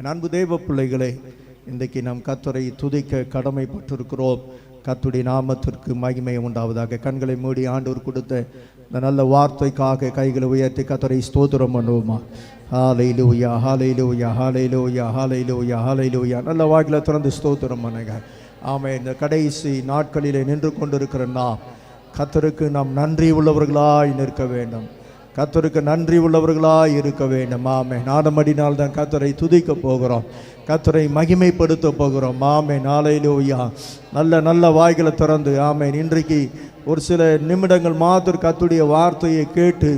என் அன்பு தெய்வ பிள்ளைகளே இன்றைக்கு நாம் கத்தரை துதிக்க கடமைப்பட்டிருக்கிறோம். கத்துடைய நாமத்திற்கு மகிமை உண்டாவதாக. கண்களை மூடி ஆண்டவர் கொடுத்த இந்த நல்ல வார்த்தைக்காக கைகளை உயர்த்தி கத்தரை ஸ்தோத்திரம் பண்ணுவோமா? ஹாலை லூயா ஹாலை லூயா ஹாலை லூயா ஹாலை லூயா ஹாலை லூயா நல்ல வாக்கில் திறந்து ஸ்தோத்திரம் பண்ணுங்க. ஆமாம் இந்த கடைசி நாட்களிலே நின்று கொண்டிருக்கிற நாம் கத்தருக்கு நாம் நன்றி உள்ளவர்களாய் நிற்க வேண்டும். கத்தருக்கு நன்றி உள்ளவர்களாக இருக்க வேண்டும். ஆமே நாடமடினால் தான் கத்தரை துதிக்க போகிறோம். கத்தரை மகிமைப்படுத்த போகிறோம். ஆமே நாளையிலோயா நல்ல நல்ல வாய்களை திறந்து ஆமே இன்றைக்கு ஒரு சில நிமிடங்கள் மாத்திரம் கத்துடைய வார்த்தையை கேட்டு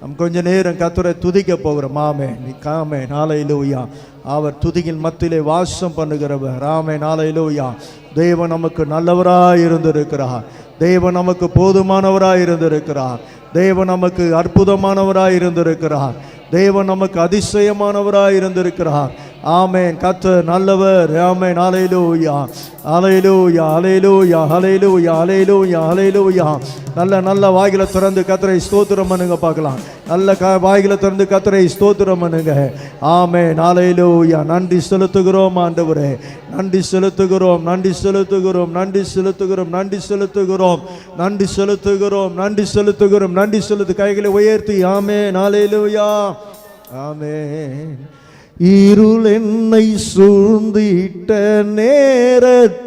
நம் கொஞ்ச நேரம் கத்துரை துதிக்க போகிறோம். ஆமே நீ காமே நாளையிலோயா அவர் துதியின் மத்தியிலே வாசம் பண்ணுகிறவர். ஆமே நாளையிலோயா தேவன் நமக்கு நல்லவராக இருந்திருக்கிறார். தேவன் நமக்கு போதுமானவராக இருந்திருக்கிறார். தேவன் நமக்கு அற்புதமானவராக இருந்திருக்கிறார். தேவன் நமக்கு அதிசயமானவராக இருந்திருக்கிறார். ஆமேன். கத்த நல்லவர். ஆமேன். அலையிலூயா அலையிலூயா அலையிலூயா அலையிலூயா அலையிலூயா அலையிலூயா நல்ல நல்ல வாயில திறந்து கத்தரை ஸ்தோத்திரம் பண்ணுங்க பார்க்கலாம். நல்ல க வாயில திறந்து கத்தரை ஸ்தோத்திரம் பண்ணுங்க. ஆமே நாளையிலூயா நன்றி செலுத்துகிறோம் ஆண்டவரே. நன்றி செலுத்துகிறோம் நன்றி செலுத்துகிறோம் நன்றி செலுத்துகிறோம் நன்றி செலுத்துகிறோம் நன்றி செலுத்துகிறோம் நன்றி செலுத்துகிறோம் நன்றி செலுத்து கைகளை உயர்த்தி. ஆமே நாளையிலூயா ஆமே இருள் என்னை சூழ்ந்திட்ட நேரத்திலும்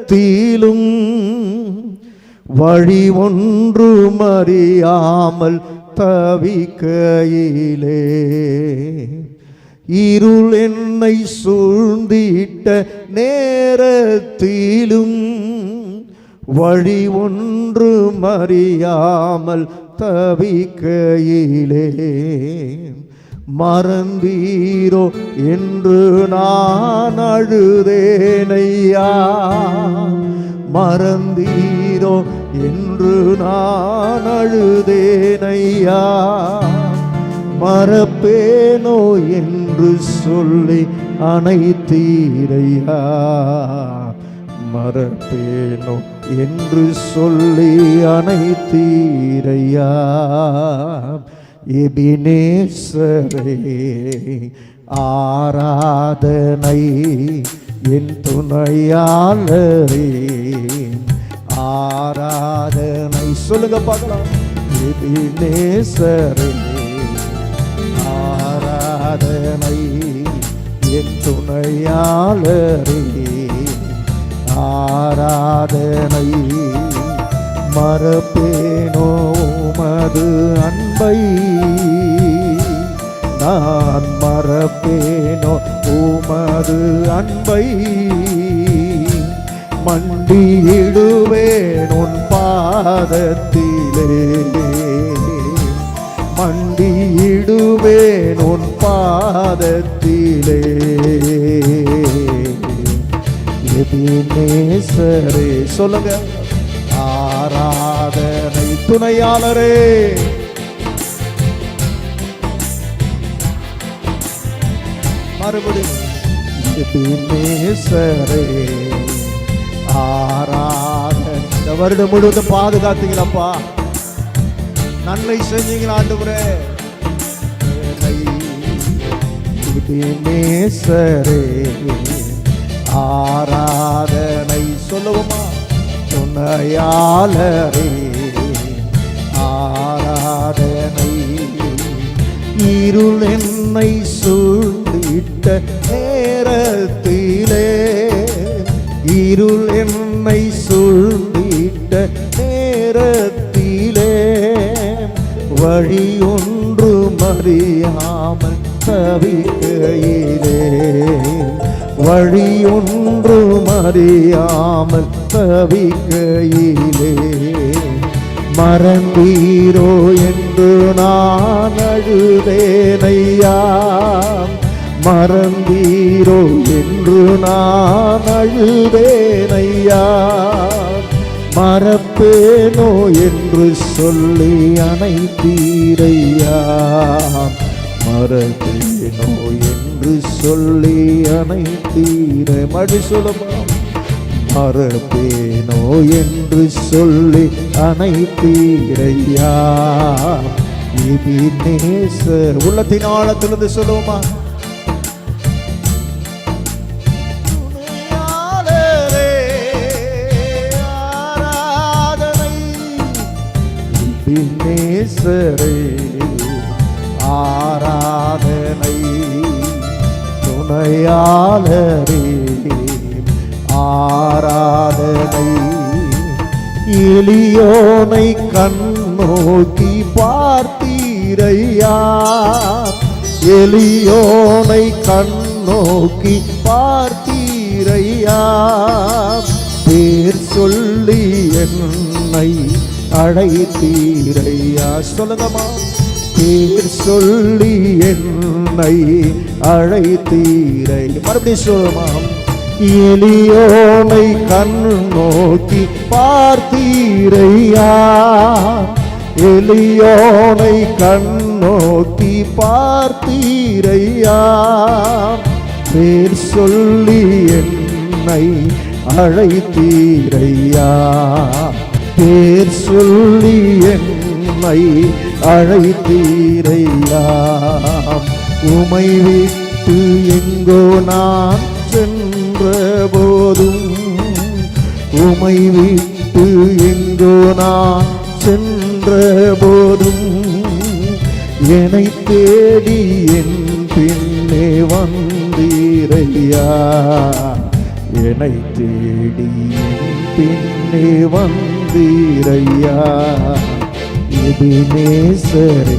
வழி ஒன்று அறியாமல் தவிக்கையிலே. இருள் என்னை சூழ்ந்திட்ட நேரத்திலும் வழி ஒன்று அறியாமல் தவிக்கையிலே. மறந்தீரோ என்று நான் அழுதேனையா? மறந்தீரோ என்று நான் அழுதேனையா? மறப்பேனோ என்று சொல்லி அனைத்தீரையா மறப்பேனோ என்று சொல்லி அனைத்தீரையா எபினேசரே ஆராதனை என் துணையாளரே. ஆராதனை சொல்லுங்க பார்க்கலாம். எபினேசரே ஆராதனை என் துணையாளரே. ஆராதனை மறப்பேனோ மது அன்பை. மறப்பேனோ உமது அன்பை மண்டியிடுவேன் உன் பாதத்திலே. மண்டியிடுவேன் உன் பாதத்திலே. எபினேசரே சொல்லுங்க. ஆராதனை துணையாளரே. மறுபடியும் இந்த வருடம் முழுவதும் பாதுகாத்தீங்களப்பா. நன்மை செஞ்சீங்களா ஆண்டவரே? நேசரே ஆராதனை. சொல்லுவோமா? துணையாளரே ஆராதனை. இருள் என்னை சூழ்ந்திட்ட நேரத்திலே இருள் என்னை சூழ்ந்திட்ட நேரத்திலே வழி ஒன்று மறியாமல் தவிக்கையிலே. வழி ஒன்று மறியாமல் தவிக்கையிலே. மறந்தீரோ என்று நான் அழுதேனையா? மறந்தீரோ என்று நான் அழுதேனையா மறப்பேனோ என்று சொல்லி அனைத்தீரையா மறப்பேனோ என்று சொல்லி அனைத்தீர மடி சொல்லமா? மறப்பேனோ என்று சொல்லி அனைத்தீரையா இது நேச உள்ளத்தின் ஆழத்திலிருந்து சொல்லுவோமா? எபினேசரே ஆராதனை துணையாளரே ஆராதனை எளியோனை கண்ணோக்கி பார்த்தீரையா? எளியோனை கண்ணோக்கி பார்த்தீரையா? பேர் சொல்லி என்னை அழைத்தீரையா சொல்லுங்கம்மா. பேர் சொல்லி என்னை அழைத்தீரை. மறுபடியும் சொல்லுமாம் எளியோனை கண் நோக்கி பார்த்தீரையா? எளியோனை கண் நோக்கி பார்த்தீரையா? பேர் சொல்லி என்னை அழைத்தீரையா? பேர் சொல்லி என்னை அழைத்தீரையா உமை விட்டு எங்கோ நான் சென்ற போதும் உமை விட்டு எங்கோ நான் சென்ற போதும் என்னை தேடி என் பின்னே வந்தீரையா. என்னை தேடி பின்னே வந்த வந்தீரையா இது நேசரே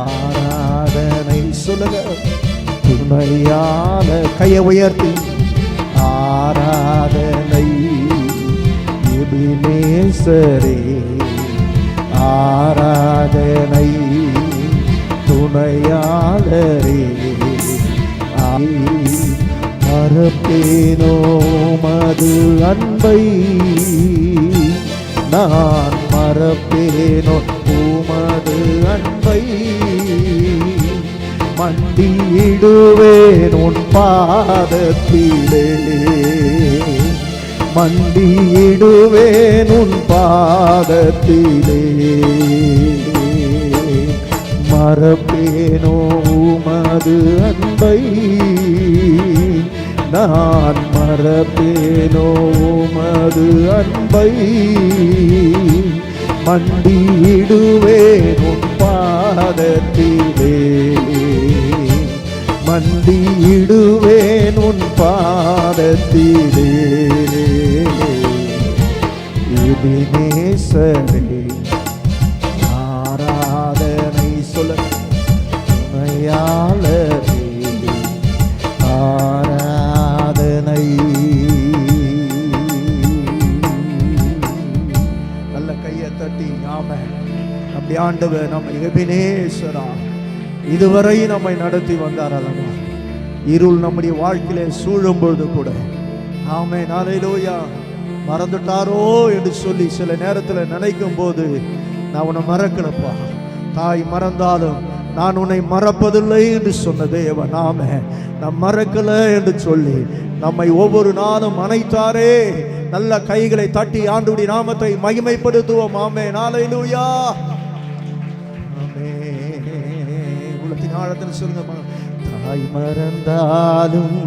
ஆராதனை சொல்லுங்க. துணையான கையை உயர்த்தி. ஆராதனை இது நேசரே ஆராதனை துணையாளரே. கேட்டேனோ மது அன்பை? நான் மறப்பேனோ உமது அன்பை? மண்டியிடுவேன் உன் பாதத்திலே. மண்டியிடுவேன் உன் பாதத்திலே. மறப்பேனோ உமது அன்பை? நான் மறப்பேனோ உமது அன்பை? மண்டியிடுவேன் உன் பாதத்திலே. மண்டியிடுவேன் உன் பாதத்திலே. எபினேசரே ஆராதனை நல்ல தட்டி. ஆம அப்படி ஆண்டவர் நம்ம எபினேஸ்வரா இதுவரை நம்மை நடத்தி வந்தார் அல்லவா? இருள் நம்முடைய வாழ்க்கையில சூழும் பொழுது கூட. ஆமே நாளையிலோயா மறந்துட்டாரோ என்று சொல்லி சில நேரத்தில் நினைக்கும் போது நான் உன்னை மறக்கலப்பா. தாய் மறந்தாலும் நான் உன்னை மறப்பதில்லை என்று சொன்ன தேவன். நாம நான் மறக்கல என்று சொல்லி நம்மை ஒவ்வொரு நாளும் அணைத்தாரே நல்ல கைகளை தட்டி ஆண்டுடைய நாமத்தை மகிமைப்படுத்துவோம். ஆமே நாளையிலூயா ஆமே. உள்ளத்தின் ஆழத்தில் சொல்லுங்க தாய் மறந்தாலும்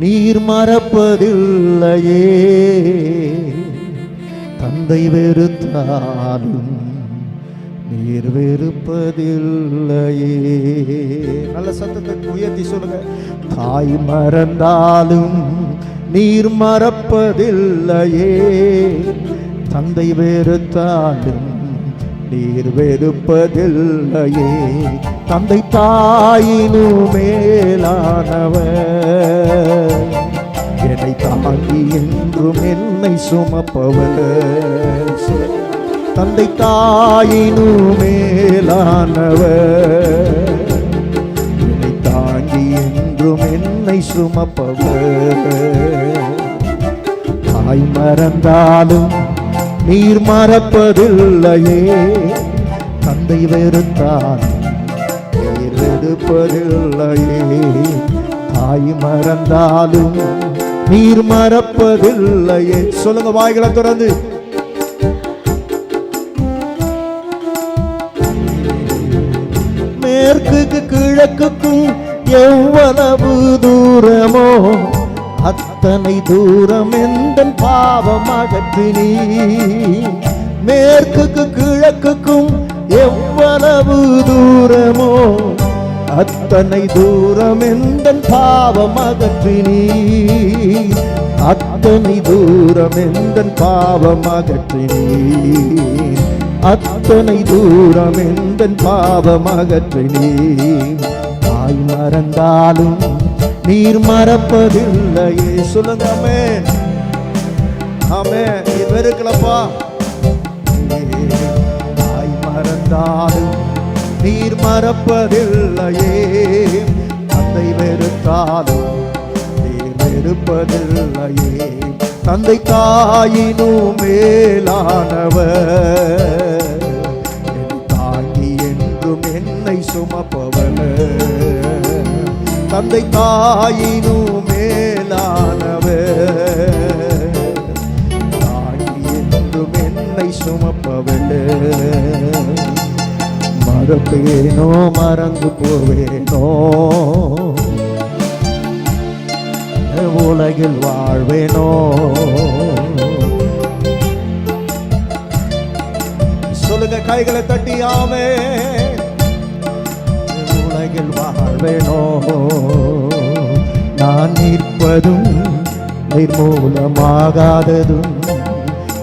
நீர் மறப்பதில்லையே. தந்தை வெறுத்தாலும் நீர் வெறுப்பதில்லையே. நல்ல சத்தத்தை உயர்த்தி சொல்லுங்க தாய் மறந்தாலும் நீர் மறப்பதில்லையே. தந்தை வெறுத்தாலும் நீர் வெறுப்பதில்லையே. தந்தை தாயினும் மேலானவர். என்னை தாங்கி என்றும் என்னை சுமப்பவர். தந்தை தாயினும் மேலானவர். என்னை சுமப்பவர். தாய் மறந்தாலும் நீர் மறப்பதில்லையே. தந்தை வெறுத்தான் நீர் வெறுப்பதில்லையே தாய் மறந்தாலும் நீர் மறப்பதில்லையே. சொல்லுங்க வாய்களை திறந்து. மேற்குக்கு கிழக்குக்கும் எவ்வளவு தூரமோ அத்தனை தூரம் எந்த பாவம் அகற்றினி. மேற்குக்கு கிழக்குக்கும் எவ்வளவு தூரமோ அத்தனை தூரம் எந்த பாவம் அகற்றினி. அத்தனை தூரம் எந்த பாவம் அகற்றினி. அத்தனை தூரம் எந்த பாவம் அகற்றினி. தாய் மறந்தாலும் நீர் மறப்பதில்லையே. சொல்லுங்க அமே ஆமென் இது வெறுக்கலப்பா. தாய் மறந்தாலும் நீர் மறப்பதில்லையே. தந்தை வெறுத்தாலும் நீர் வெறுப்பதில்லையே. தந்தை தாயினும் மேலானவர். தந்தை தாயினும் மேலானவர். தாய் என்றும் என்னை சுமப்பவள். மறப்பேனோ மறந்து போவேனோ. உலகில் வாழ்வேனோ. சொல்லுங்க கைகளை தட்டியாமே உலகில் வா நிற்பேனோ நான் நிற்பதும் நிர்மூலமாகாததும்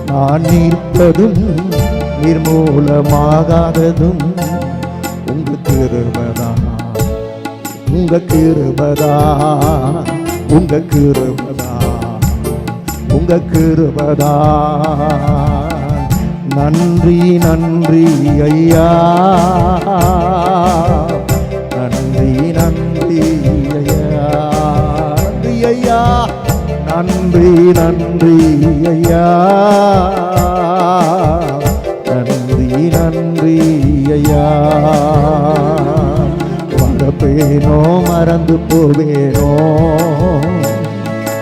நான் நிற்பதும் நிர்மூலமாகாததும் உங்க கிருபதா? உங்க கிருபதா? உங்க கிருபதா? உங்க கிருபதா? நன்றி நன்றி ஐயா. நன்றி நன்றி ஐயா. நன்றி நன்றி ஐயா. மறப்பேனோ மறந்து போவேனோ.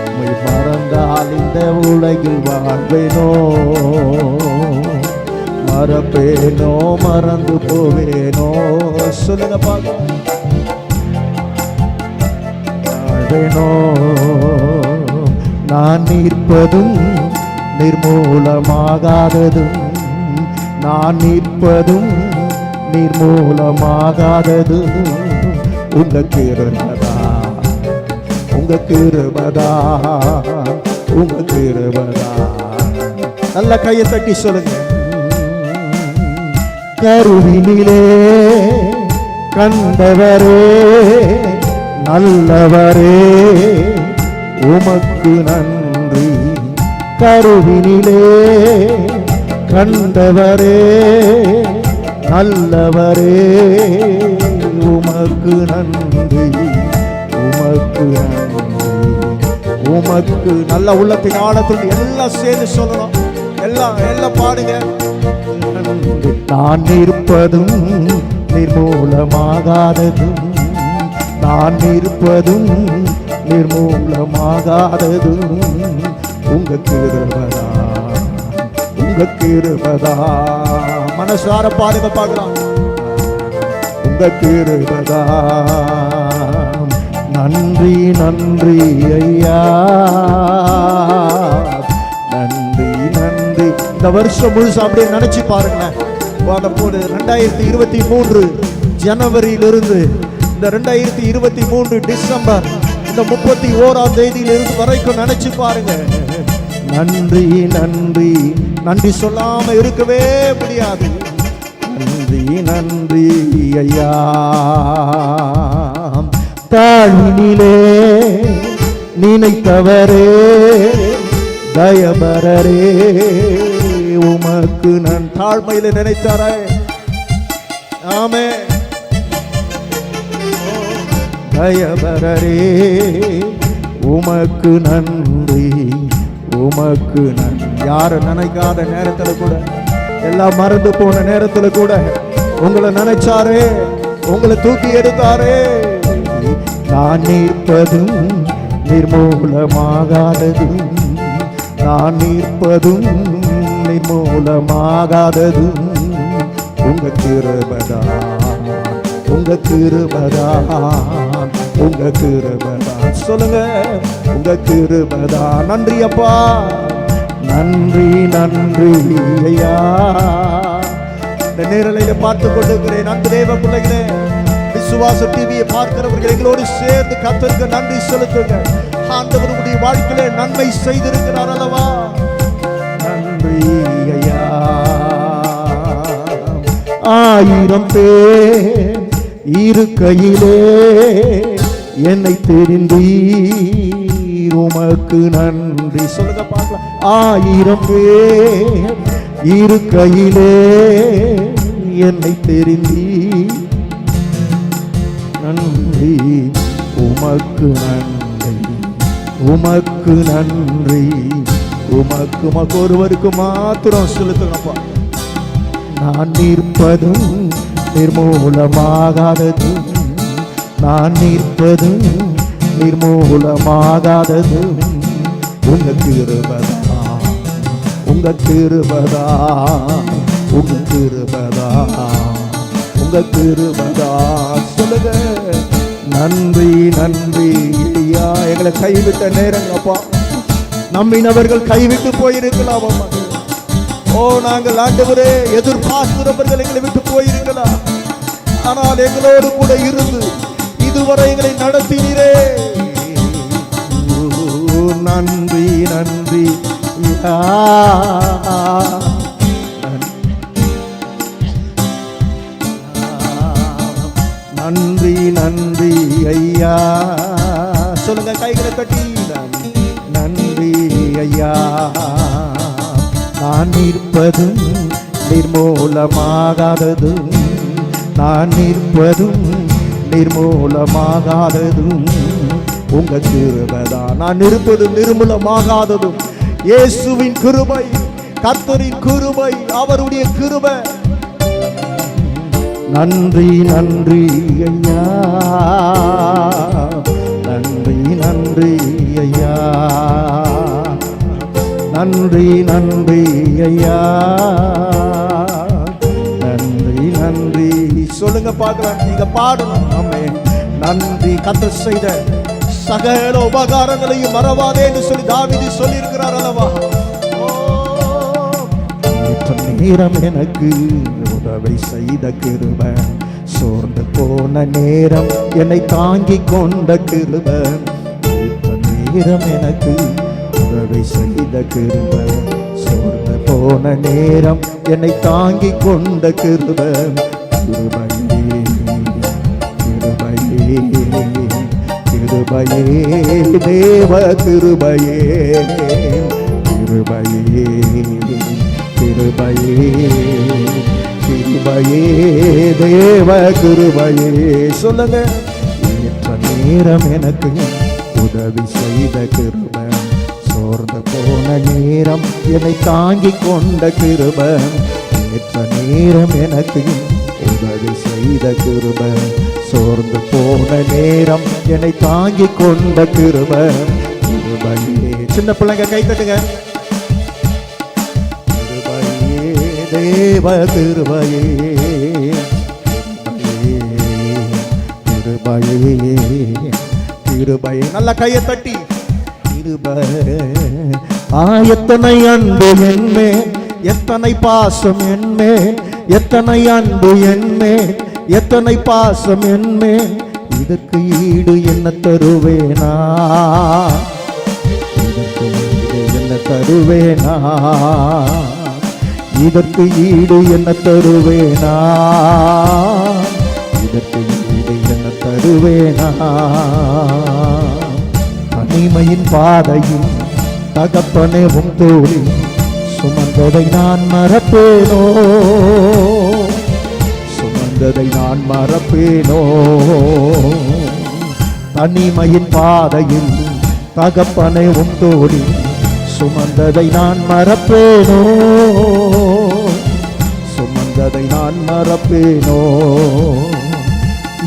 உம்மை மறந்தால் இந்த உலகில் வாழ்வேனோ. மறப்பேனோ மறந்து போவேனோ. சொல்லுங்க பார்க்கலாம் வாழ்வேனோ நான் நிற்பதும் நிர்மூலமாகாததும் நான் நிற்பதும் நிர்மூலமாகாததும். உங்க கிருபதா? உங்க கிருபதா? உங்க கிருபதா? நல்ல கையை தட்டி சொல்லுங்க. கருவினிலே கண்டவரே நல்லவரே உமக்கு நன்றி. கருவினிலே கண்டவரே நல்லவரே உமக்கு நன்றி. உமக்கு நன்றி. உமக்கு நல்ல உள்ளத்தின் ஆழத்தில் எல்லாம் சேர்ந்து சொல்லணும். எல்லாம் எல்லாம் பாடுங்க. நான் இருப்பதும் நிர்மூலமாகாததும் நான் இருப்பதும் நிர்மூலமாகாததும் உங்க கிருபதா உங்க கிருபதா மனசார பாடுங்க பார்க்கலாம் உங்க கிருபதா நன்றி நன்றி ஐயா. நன்றி நன்றி. இந்த வருஷம் முழுசா அப்படியே நினைச்சு பாருங்களேன். போது ரெண்டாயிரத்தி இருபத்தி மூன்று ஜனவரியிலிருந்து இந்த ரெண்டாயிரத்தி இருபத்தி மூன்று டிசம்பர் இந்த முப்பத்தி ஓராம் தேதியிலிருந்து வரைக்கும் நினைச்சு பாருங்க. நன்றி நன்றி. நன்றி சொல்லாம இருக்கவே முடியாது. நன்றி நன்றி ஐயா. தாழ்வினிலே நினைத்தவரே தயபரரே உமக்கு நான் தாழ்மையில நினைத்தாரே ஆமே தயபரரே உமக்கு நன்றி உமக்கு நன்றி. யாரும் நினைக்காத நேரத்தில் கூட எல்லாம் மறந்து போன நேரத்தில் கூட உங்களை நினைச்சாரே உங்களை தூக்கி எடுத்தாரே. நான் நிற்பதும் நிர்மூலமாகாததும் நான் நிற்பதும் நிர்மூலமாகாததும் உங்க திருபதா உங்க திருபதா உங்க கிருபதா சொல்லுங்க உங்க கிருபதா நன்றி அப்பா. நன்றி நன்றி ஐயா. இந்த நேரலையில பார்த்து கொண்டிருக்கிறேன். நன்றி தேவ பிள்ளைகளே விசுவாச டிவியை பார்க்கிறவர்கள் எங்களோடு சேர்ந்து கத்தருக்கு நன்றி செலுத்துங்க. ஆண்டவருடைய வாழ்க்கையில நன்மை செய்திருக்கிறார் அல்லவா? நன்றி ஐயா. ஆயிரம் பேர் இருக்கையிலே என்னை தெரிந்தீர் உமக்கு நன்றி. சொல்லுங்க பார்க்கலாம். ஆயிரம் பேர் இருக்கையிலே என்னை தெரிந்தீர் நன்றி. உமக்கு நன்றி. உமக்கு நன்றி. உமக்கு உமக்கு ஒருவருக்கு மாத்திரம் செலுத்தணும்ப்பா நான் நிற்பதும் நிர்மூலமாகாததும் நான் நிற்பது நிர்மூலமாகாதது. உங்க திருபதா உங்க திருபதா உங்க திருபதா உங்க திருபதா சொல்லுங்க. நன்றி நன்றி ஐயா எங்களை கைவிட்ட நேரங்கப்பா நம்பினவர்கள் கைவிட்டு போயிருக்கலாம் அம்மா. ஓ நாங்கள் ஆண்டவரே எதிர்பார்க்கிறவர்கள் எங்களை விட்டு போயிருக்கலாம். ஆனால் எங்களோடு கூட இருந்து இதுவரை எங்களை நடத்தினீரே நன்றி நன்றி. நன்றி நன்றி ஐயா. சொல்லுங்க கைகளை கட்டி. நன்றி ஐயா. நான் நிற்பதும் நிர்மூலமாகாததும் நான் நிற்பதும் நிர்மூலமாகாததும் உங்க கிருபதா நான் இருப்பது நிர்மூலமாகாததும். இயேசுவின் கிருபை கத்தரின் கிருபை அவருடைய கிருபை. நன்றி நன்றி ஐயா. நன்றி நன்றி ஐயா. நன்றி நன்றி ஐயா. பார்க்கலாம் நீங்க பாடணும். ஆமே நன்றி. கத்த செய்த சகல உபகாரங்களையும் மறவாதே என்று சொல்லி தாவிதி சொல்லி இருக்கிறார் அல்லவா நேரம் எனக்கு. உதவி செய்த கிருப. சோர்ந்து போன நேரம் என்னை தாங்கி கொண்ட கிருப. நேரம் எனக்கு. உதவி செய்த கிருப. சோர்ந்து போன நேரம் என்னை தாங்கி கொண்ட கிருப கிருபையே தேவ கிருபையே கிருபையே கிருபையே கிருபையே தேவ கிருபையே சொல்லுங்க. ஏற்ற நேரம் எனக்கு உதவி செய்த கிருப சோர்ந்து போன நேரம் என்னை தாங்கி கொண்ட கிருப ஏற்ற நேரம் எனக்கு உதவி செய்த கிருப சோர்ந்து போன நேரம் என்னை தாங்கி கொண்ட கிருப கிருபையே. சின்ன பிள்ளைங்க கை தட்டுங்க. கிருபையே தேவ கிருபையே. கிருபையே கிருபையே நல்ல கையை தட்டி. கிருபை. ஆயத்தனை அன்பு என்மே எத்தனை பாசம் என்மே எத்தனை அன்பு என்மே எத்தனை பாசம் என்மே இதற்கு ஈடு என்ன தருவேனா? இதற்கு ஈடு என்ன தருவேனா? இதற்கு ஈடு என்ன தருவேனா? இதற்கு ஈடு என்ன தருவேனா? தனிமையின் பாதையில் தகப்பனே உன் தோழி சுமந்ததை நான் மறப்பேனோ? சுமந்ததை நான் மறப்பேனோ? தனிமையின் பாதையில் தகப்பனை உந்தோடி சுமந்ததை நான் மறப்பேனோ? சுமந்ததை நான் மறப்பேனோ?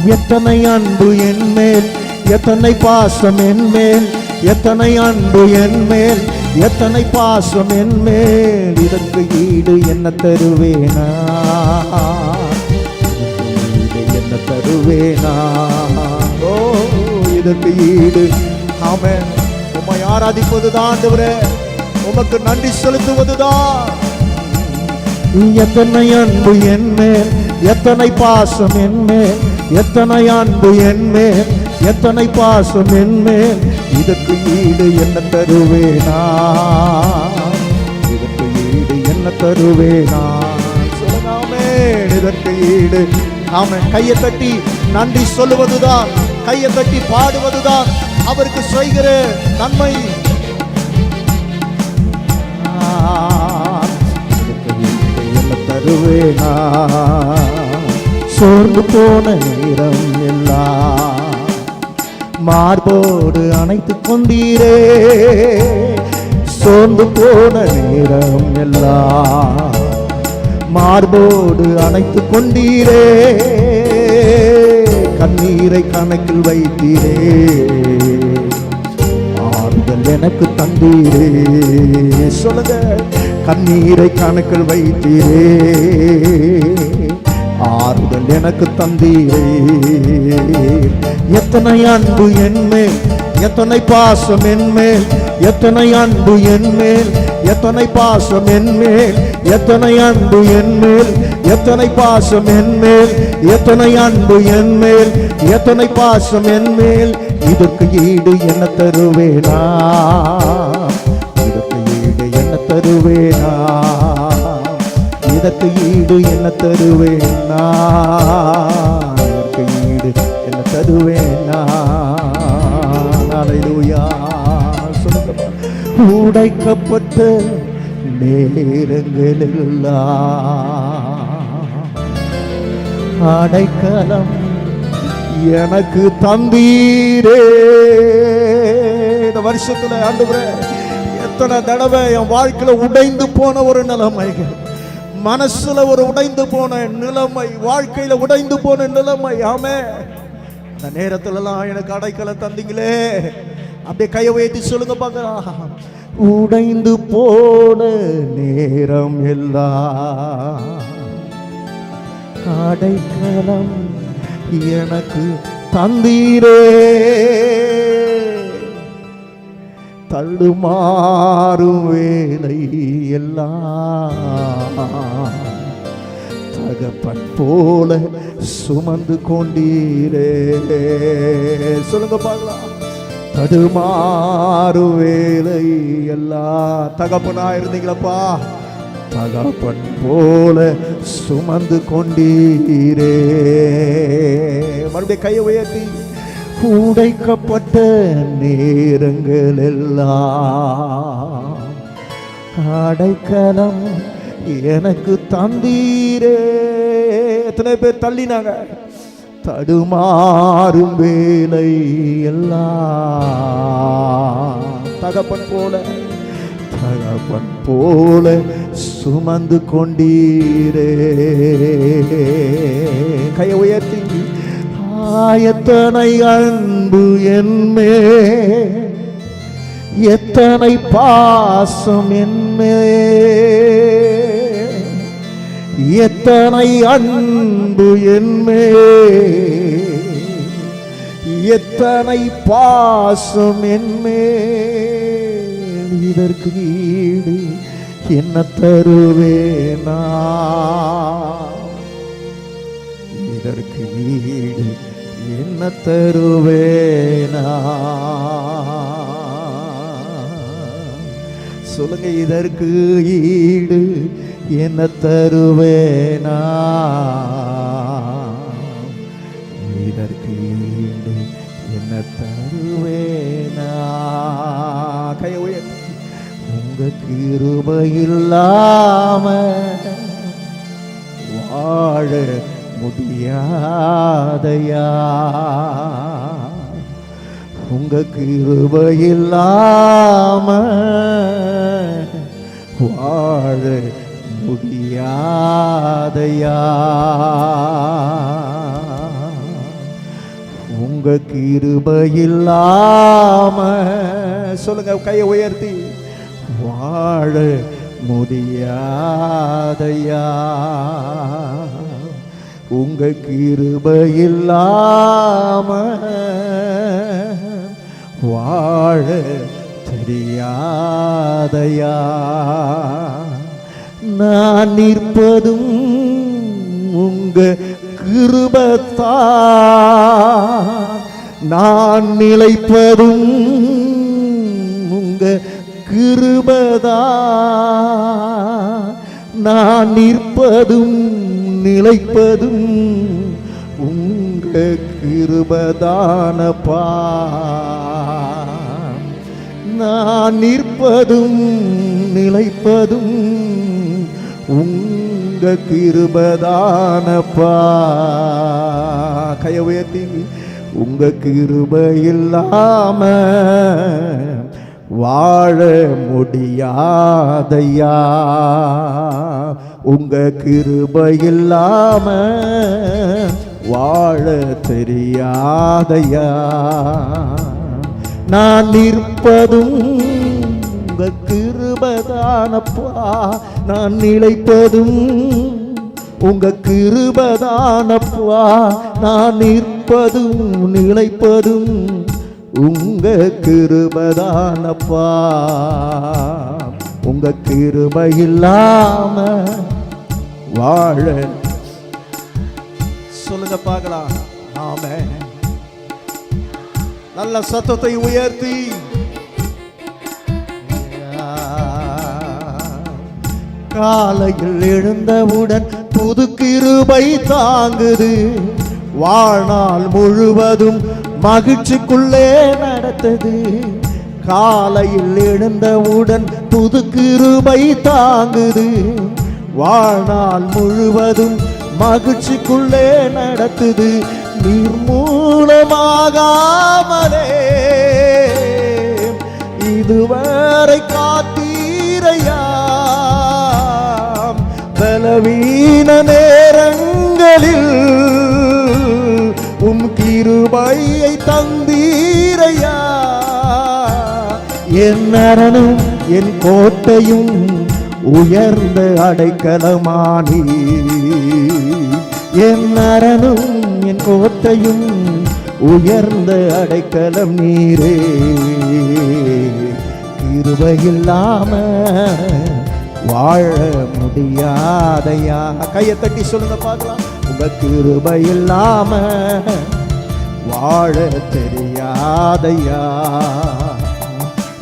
எத்தனை அன்பு என் மேல் எத்தனை பாசம் என் மேல் எத்தனை அன்பு என் மேல் எத்தனை பாசம் என் மேல் இதற்கு ஈடு என்ன தருவேனா? வேணா. ஓ இதற்கு ஈடு. ஆமென். உம்மை ஆராதிப்பதுதான் ஆண்டவரே. உமக்கு நன்றி செலுத்துவதுதான். எத்தனை அன்பு என்ன எத்தனை பாசம் என்ன எத்தனை அன்பு என்ன எத்தனை பாசம் என்ன இதற்கு ஈடு என்ன தருவேனா? இதற்கு ஈடு என்ன தருவேனா? சொல்லாமே இதற்கு ஈடு நாம கையை தட்டி நன்றி சொல்லுவதுதான். கையை தட்டி பாடுவதுதான் அவருக்கு செய்கிற நன்மை. தருவேனா சோர்ந்து போன நேரம் எல்லாம் மார்போடு அணைத்து கொண்டீரே. சோர்ந்து போன நேரம் எல்லாம் மார்போடு அணைத்து கொண்டீரே. கண்ணீரை கணக்கில் வைத்தீரே. ஆறுதல் எனக்கு தந்தீரே. சொல்லுங்க. கண்ணீரை கணக்கில் வைத்தீரே. ஆறுதல் எனக்கு தந்தீரே. எத்தனை அன்பு என் எத்தனை பாசம் என்மேல் எத்தனை அன்பு என்மேல் எத்தனை பாசம் என்மேல் எத்தனை அன்பு என்மேல் எத்தனை பாசம் என்மேல் எத்தனை அன்பு என்மேல் எத்தனை பாசம் என்மேல் இதற்கு ஈடு என்ன தருவேனா? இதற்கு ஈடு என்ன தருவேனா? இதற்கு ஈடு என்ன தருவேனா? உடைக்கப்பட்ட நேரங்களெல்லாம் அடைக்கலம் எனக்கு தந்தீரே. இந்த வருஷத்துல ஆண்டவரே எத்தனை தடவை என் வாழ்க்கையில உடைந்து போன ஒரு நிலைமைகள். மனசுல ஒரு உடைந்து போன நிலைமை வாழ்க்கையில உடைந்து போன நிலைமை. ஆமே. இந்த நேரத்துலலாம் எனக்கு அடைக்கலம் தந்தீங்களே. அப்படியே கையை உயர்த்தி சொல்லுங்க பார்க்கலாம். உடைந்து போன நேரம் எல்லாம். அடைக்கலம் எனக்கு தந்தீரே. தள்ளுமாறும் வேலை எல்லாம். தகப்பன் போல சுமந்து கொண்டீரே. சொல்லுங்க பார்க்கலாம். தடுமாறு வேலை எல்லாம் தகப்பனா இருந்தீங்களப்பா. தகப்பன் போல சுமந்து கொண்டீரே. மறுபடியும் கையை உயர்த்தி. உடைக்கப்பட்ட நேரங்கள் எல்லாம் அடைக்கலம் எனக்கு தந்தீரே. எத்தனை பேர் தள்ளினாங்க. தடுமாறும் வேலை எல்லாம் தகப்பன் போல தகப்பன் போல சுமந்து கொண்டீரே. கையை உயர்த்தி எத்தனை அன்பு என்மே எத்தனை பாசம் என்மே எத்தனை அன்பு என்மே எத்தனை பாசம் என்மே இதற்கு ஈடு என்ன தருவேனா? இதற்கு ஈடு என்ன தருவேனா? சொல்லுங்க இதற்கு ஈடு என்ன தருவேனா இதற்கு என்ன தருவேனா கையை உயர்த்தி உங்க கிருபை இல்லாம வாழ முடியாதையா? உங்க கிருபை இல்லாம வாழ முடியாதையா உங்க கிருபை இல்லாம சொல்லுங்க கையை உயர்த்தி. வாழ முடியாதையா? உங்க கிருபை இல்லாம வாழ தெரியாதையா? நான் நிற்பதும் உங்க கிருபத்தா நான் நிலைப்பதும் உங்க கிருபதா நான் நிற்பதும் நிலைப்பதும் உங்க கிருபதானப்பா. நான் நிற்பதும் நிலைப்பதும் உங்க கிருபதானப்பா. கைய உயர்த்தி. உங்க கிருப இல்லாம வாழ முடியாதையா. உங்க கிருப இல்லாம வாழ தெரியாதையா. நான் நிற்பதும் உங்க கிருபதானப்பா நான் நிலைப்பதும் உங்க கிருபதானப்பா. நான் நிற்பதும் நிலைப்பதும் உங்க கிருபதானப்பா. உங்க கிருப இல்லாம வாழ. சொல்லுங்க பார்க்கலாம். ஆமே நல்ல சத்தத்தை உயர்த்தி. காலையில் எழுந்தவுடன் புது கிருபை தாங்குது. வாழ்நாள் முழுவதும் மகிழ்ச்சிக்குள்ளே நடத்தது காலையில் எழுந்தவுடன் புது கிருபை தாங்குது. வாழ்நாள் முழுவதும் மகிழ்ச்சிக்குள்ளே நடத்துது நிர்மூலமாகாமலே இதுவரை காத்தீரையா? பலவீன நேரங்களில் உம் கிருபையை தந்தீரையா? என் அரணும் என் கோட்டையும் உயர்ந்த அடைக்கலமானி. என் அரணும் என் கோட்டையும் உயர்ந்த அடைக்கலம் நீரே. கிருபையில்லாம வாழ முடியாதையா கையை தட்டி சொல்லுங்க பார்க்கலாம். உங்க கிருபையில்லாம வாழ தெரியாதையா?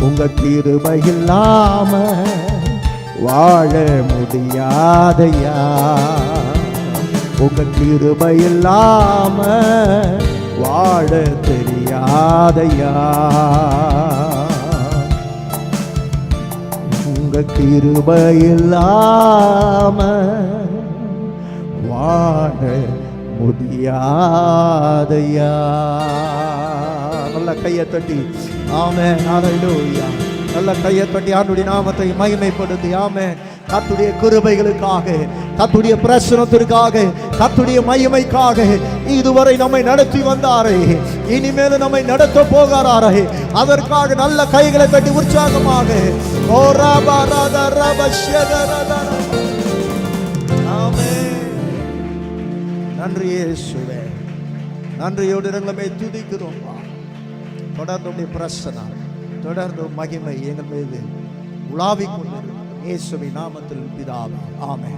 உங்க கிருபையில்லாம வாழ முடியாதையா? உங்க கிருபையில்லாம வாழ தெரியாதையா? உங்க கிருபையில்லாம வாழ முடியாதையா? நல்ல கையை தட்டி ஆமே ஹalleluya நல்ல கையை தட்டி ஆண்டுடைய நாமத்தை மகிமைப்படுத்தி ஆமே கத்துடைய கிருபைகளுக்காக கத்துடைய பிரசனத்திற்காக கத்துடைய மகிமைக்காக இதுவரை நம்மை நடத்தி வந்தாரே. இனிமேல் நம்மை நடத்த போகிறாரே அதற்காக நல்ல கைகளை தட்டி உற்சாகமாக. ஓ ரப நன்றி இயேசுவே. நன்றியோடு எங்களை துதிக்கிறோம் தொடர்ந்து உடைய தொடர்ந்து மகிமை எங்கள் மீது உலாவிக் கொண்டு இயேசுவை நாமத்தில் பிதாவே. ஆமே